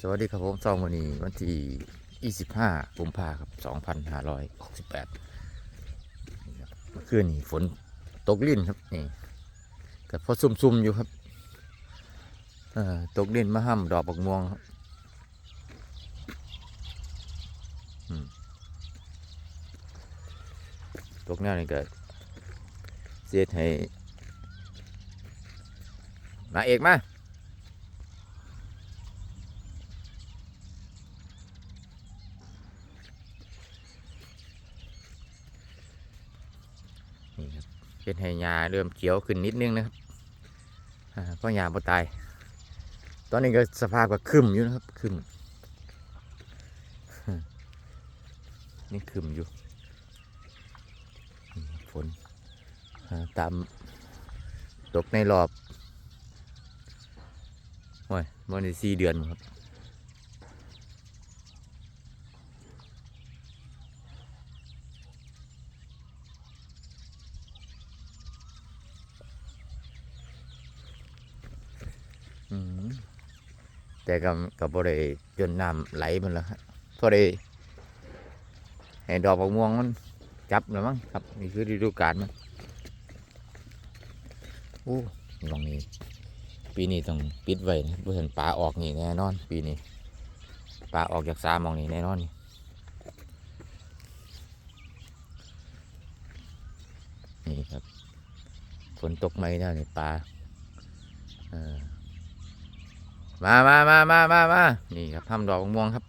สวัสดีครับผมซองวันนี้วันที่ 25กุมภาครับ 2568เมื่อคืนนี้ฝนตกลิ่นครับนี่ก็พอซุ่มๆอยู่ครับเอ่อตกลิ่นมาห้ำดอกบักม่วงครับตกแนวนี้ก็เสียดให้มาเอกมา นี่ครับ เป็นให้ยาเริ่มเขียวขึ้นนิดนึงนะครับอ่าเพราะยาบ่ตาย ตอนนี้ก็สภาพก็คึมอยู่นะครับคึมนี่คึมอยู่ฝนอ่าตามตกในรอบโอ้ยวันนี้สี่เดือนครับ แต่ก็ก็บ่ได้จนน้ำไหลมันแล้วครับพอด้ให้ดอกบักม่วงมันจับแล้วมั้งครับนี่คือฤดูกาลมันโอ้ลองนี้ปีนี้ต้องปิดไว้นะเพื่อนปลาออกนี่แน่นอน ปีนี้ปลาออกจากสามองนี่แน่นอนนี่นี่ครับฝนตกไหมนะนี่ปลาเออ มามามามามามานี่ครับทำดอกม่วงครับ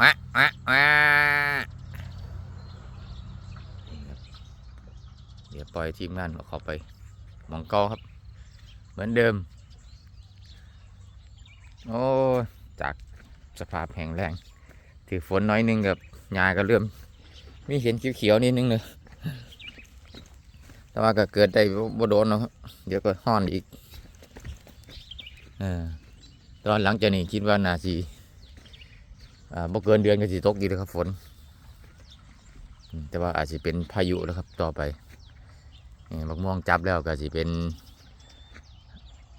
วะวะวะนี่ครับเดี๋ยวปล่อยทีมงานเขาไปหมองเกาครับ เหมือนเดิม โอ้จากสภาพแห้งแรงถือฝนน้อยนึงกับหญ้าก็เริ่มมีเห็นเขียวๆนิดนึงเลยแต่ว่าก็เกิดได้บ่โดนเนาะเดี๋ยวก็ห้อนอีกอตอนหลังจากนี้คิดว่านาสีอ่าบ่เกินเดือนก็สิตกอีกแล้วครับฝน แต่ว่าอาจจะเป็นพายุแล้วครับต่อไปนี่บักม่วงจับแล้วก็สิเป็น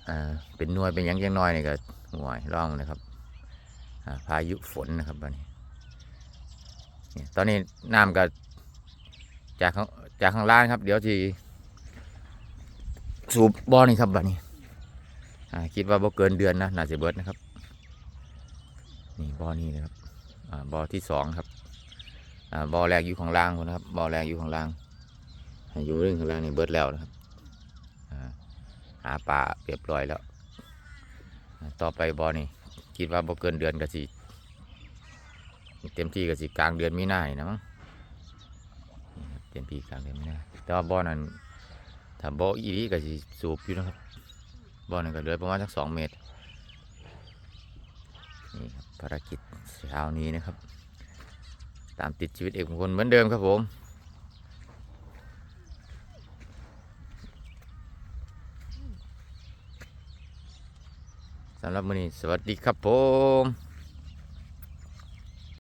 อ่าเป็นนวยเป็นหยังยังน้อยนี่ก็ ห่วยร่องนะครับพายุฝนนะครับบัดนี้นี่ตอนนี้น้ำก็จากข้างจากข้างล่างครับ เดี๋ยวทีสูบบ่อนี่ครับบัดนี้อ่คิดว่าบ่เกินเดือนนะน่าจะเบิดนะครับนี่บ่อนี้นะครับบ่อที่สองครับบ่อแรกอยู่ข้างล่างนะครับบ่อแรกอยู่ข้างล่างอยู่เรื่องข้างล่างนี่เบิดแล้วนะครับหาปลาเรียบร้อยแล้ว ต่อไปบอนี่คิดว่าบ่เกินเดือนก็สิเต็มที่ก็สิกลางเดือนมีนานี่นะมั้งเต็มที่กลางเดือนมีนาแต่ว่าบอนั้นถ้าบออีนี้ก็สิสูบอยู่นะครับบอนั้นก็เหลือประมาณสักสองเมตรนี่ครับภารกิจเช้านี้นะครับ ตามติดชีวิตเอกมงคลเหมือนเดิมครับผม สำหรับมื้อนี้สวัสดีครับผม